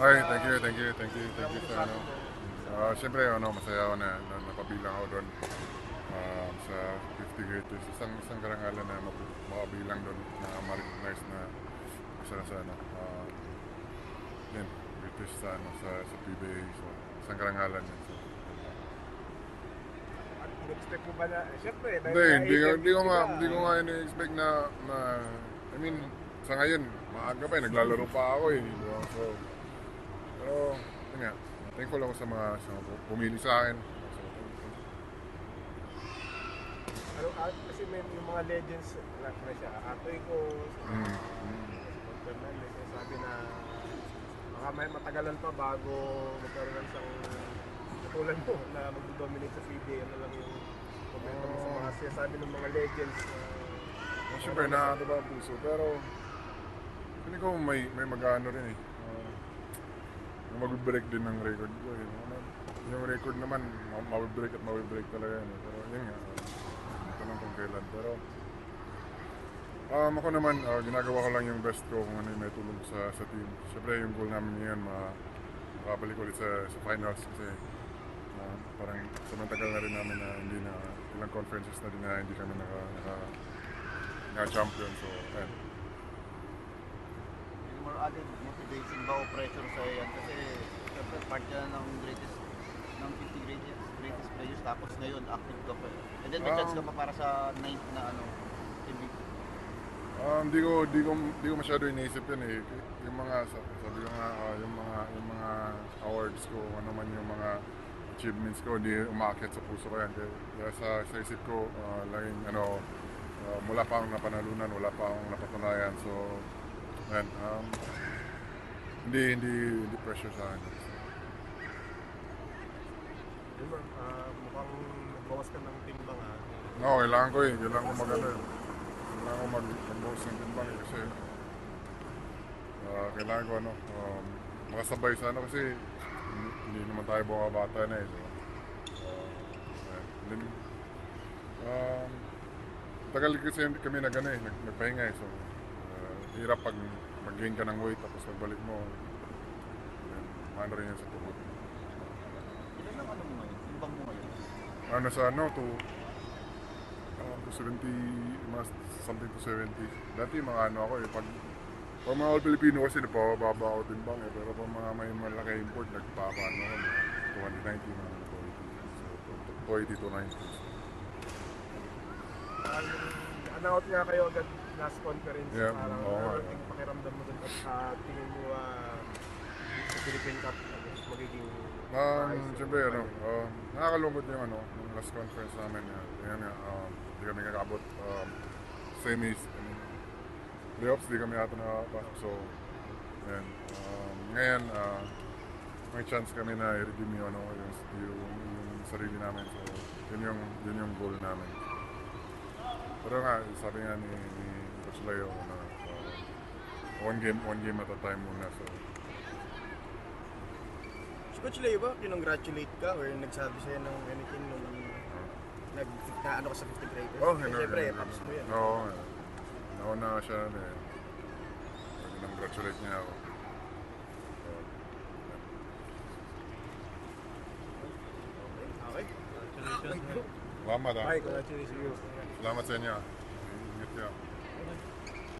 Ay, thank you, thank you, thank you, thank you sa ano. Ah, Siyempre, ano, masaya ako na, na napabilang ako doon um, sa 50 greatest. Isang, isang karangalan na makabilang doon na ma-recognize na isa na sa ano, uh, yun, greatest sa, ano, sa, sa PBA. So, isang karangalan yun. So, expect mo ba na, dahil Hindi, hindi, hindi ko nga, hindi ko nga ini-expect na, na, I mean, sa ngayon, maaga pa eh, naglalaro pa ako eh. di ba? So, pero, yun nga, thankful ako sa mga, sa pumili sa akin. So, Ano, ah, kasi may yung mga legends na, na siya, Atoy ko, Mm, Fernandez, yung sabi na baka may matagalan pa bago magkaroon ng isang katulad mo na mag-dominate sa PBA. Ano lang yung komento mo sa mga sinasabi ng mga legends na Well, Siyempre, nakakatawa ang puso, pero hindi ko may, may mag-ano rin eh. Uh, mag-break din ng record ko eh. Ano, yung record naman, ma- mabibreak at mabibreak talaga yan eh. Pero yun nga, ko lang kung kailan. Pero um, ako naman, uh, ginagawa ko lang yung best ko kung ano yung may tulong sa, sa team. Siyempre, yung goal namin ngayon, ma makabalik ulit sa, sa finals kasi uh, parang samantagal na rin namin na hindi na ilang conferences na din na hindi kami naka, naka nga champion so ayun. Added motivation ba o pressure sa yan? Kasi syempre part yan ng greatest ng 50 greatest, greatest players tapos ngayon active ka pa. And then may Um, chance ka pa para sa ninth na ano MVP. Um, di ko di ko di ko masyado iniisip yun eh. Yung mga sa- sabi ko nga ah, yung mga yung mga awards ko, ano man yung mga achievements ko, di umaakit sa puso ko yan. Kaya, sa, sa isip ko, ah, laging ano, ah, wala pa akong napanalunan, wala pa akong napatunayan. So, yan, um, hindi, hindi, hindi pressure sa akin. yun ba, ah, mukhang nagbawas ka ng timbang ha. No, kailangan ko eh. Kailangan ko mag ano eh. Kailangan ko mag mag-boss ng timbang eh. Kasi ah, kailangan ko ano, um, makasabay sa ano kasi hindi, hindi naman tayo bumabata na eh. So, uh, ayan. Then, um, tagal kasi kami nag ano eh, nag, nagpahinga eh. So, uh, hirap pag mag-gain ka ng weight tapos pagbalik mo. Ano rin yan sa tuhod. Ilan ang ano mo ngayon? Timbang mo ngayon? ano sa ano to uh, to 70 mga something to 70 dati mga ano ako eh pag pag mga all Filipino kasi napababa ako timbang eh pero pag mga may malaki import nagpapa ano ako 290 mga 280 so 280 to 90 Parang announce nga kayo agad last conference. Yeah, parang oo ano yung pakiramdam mo dun at ah, tingin mo ah, sa Philippine Cup magiging Um, maayos siyempre, yung ano, ano. um, nakakalungkot yung ano, yung last conference namin, yan, yan nga, um, di kami kakabot, um, semis, and playoffs, di kami ata nakapasok, so, yan, um, ngayon, uh, may chance kami na i-redeem yung, ano, yung, yung, yung sarili namin, so, yun yung, yun yung goal namin. Pero nga, sabi nga ni, ni Coach Leo, na, uh, one game, one game at a time muna, so, Coach Leo ba, kinongratulate ka or nagsabi sa'yo ng anything nung nag na ano ka sa 50 graders? Oh, Kasi. Siyempre, paps mo yan. Oo. eh. Nauna siya na eh. Congratulate niya ako. Lama da. Michael, natürlich you. Lama Senya. Mit.